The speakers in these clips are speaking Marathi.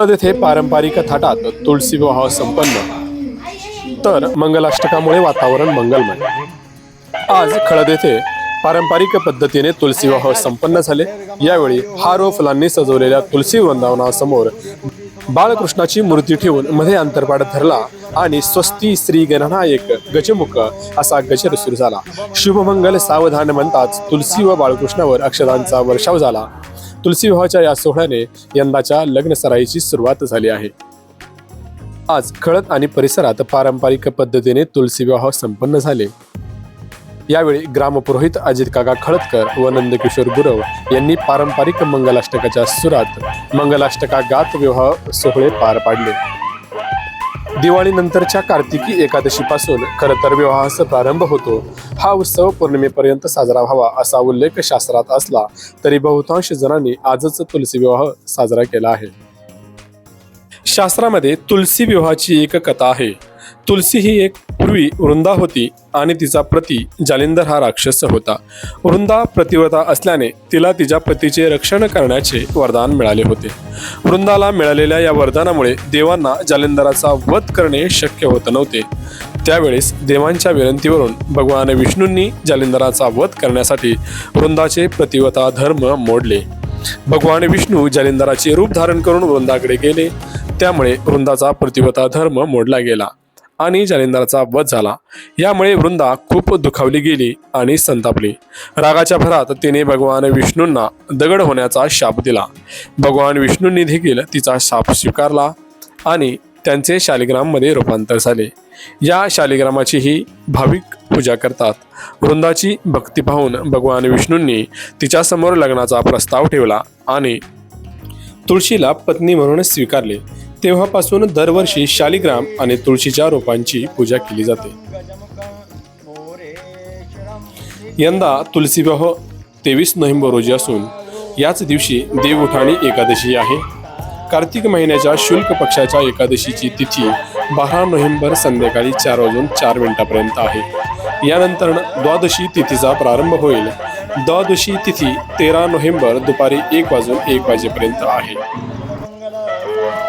येथे पारंपरिक थाटात तुळशी विवाह संपन्न. तर मंगलाष्टकामुळे वातावरण मंगलमय. आज खळद येथे पारंपरिक पद्धतीने तुलसी विवाह संपन्न झाले. यावेळी हार व फुलांनी सजवलेल्या तुलसी वृंदावनासमोर बाळकृष्णाची मूर्ती ठेवून मध्ये अंतरपाठ धरला आणि स्वस्ती श्री गणनायक गजमुख असा गजर सुरू झाला. शुभमंगल सावधान म्हणताच तुलसी व बाळकृष्णावर अक्षरांचा वर्षाव झाला. तुलसी विवाहाच्या या सोहळ्याने यंदाच्या लग्न सराईची सुरुवात झाली आहे. आज खळद आणि परिसरात पारंपरिक पद्धतीने तुलसी विवाह संपन्न झाले. यावेळी ग्रामपुरोहित अजित काका खळदकर व नंदकिशोर गुरव यांनी पारंपरिक मंगलाष्टकाच्या सुरात मंगलाष्टका गात विवाह सोहळे पार पाडले. दिवाळीनंतरच्या कार्तिकी एकादशीपासून खरं तर विवाहाचा प्रारंभ होतो. हा उत्सव पौर्णिमेपर्यंत साजरा व्हावा असा उल्लेख शास्त्रात असला तरी बहुतांश जणांनी आजच तुलसी विवाह साजरा केला आहे. शास्त्रामध्ये तुलसी विवाहाची एक कथा आहे. तुलसी ही एक पूर्वी वृंदा होती आणि तिचा पती जालिंदर हा राक्षस होता. वृंदा प्रतिव्रता असल्याने तिला तिच्या पतीचे रक्षण करण्याचे वरदान मिळाले होते. वृंदाला मिळालेल्या या वरदानामुळे देवांना जालिंदराचा वध करणे शक्य होत नव्हते. त्यावेळेस देवांच्या विनंतीवरून भगवान विष्णूंनी जालिंदराचा वध करण्यासाठी वृंदाचे प्रतिव्रता धर्म मोडले. भगवान विष्णू जालिंदराचे रूप धारण करून वृंदाकडे गेले. त्यामुळे वृंदाचा प्रतिव्रता धर्म मोडला गेला. आणि जालिंदराचा वध झाला. यामुळे वृंदा खूप दुखावली गेली आणि संतापली. रागाच्या भरात तिने भगवान विष्णूंना दगड होण्याचा शाप दिला. भगवान विष्णूंनी देखील तिचा शाप स्वीकारला आणि त्यांचे शालिग्राममध्ये रूपांतर झाले. या शालिग्रामाचीही भाविक पूजा करतात. वृंदाची भक्ती पाहून भगवान विष्णूंनी तिच्यासमोर लग्नाचा प्रस्ताव ठेवला आणि तुळशीला पत्नी म्हणून स्वीकारले. तेव्हापासून दरवर्षी शालिग्राम आणि तुळशीच्या रोपांची पूजा केली जाते. यंदा तुलसी विवाह तेवीस नोव्हेंबर रोजी असून याच दिवशी देवउठाणी एकादशी आहे. कार्तिक महिन्याच्या शुल्क पक्षाच्या एकादशीची तिथी बारा नोव्हेंबर संध्याकाळी चार वाजून चार मिनिटापर्यंत आहे. यानंतर द्वादशी तिथीचा प्रारंभ होईल. द्वादशी तिथी तेरा नोव्हेंबर दुपारी एक वाजून एक वाजेपर्यंत आहे.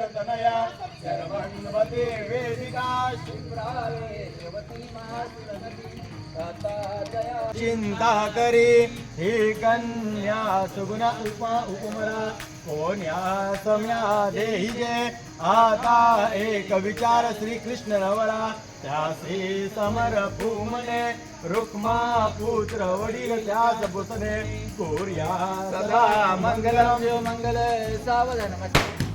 तनया शर्वन्वते वेदिका शिप्राळे देवती महासुरनदी चिंता करी ही कन्या सुगुण उपा उपमरा कोण्या सम्या देही जे आता एक विचार श्री कृष्ण रवळा त्यासी समर भूमने रुक्मा पुत्र वडील त्यास बुसने कोर्या सदा मंगल मंगल सावधान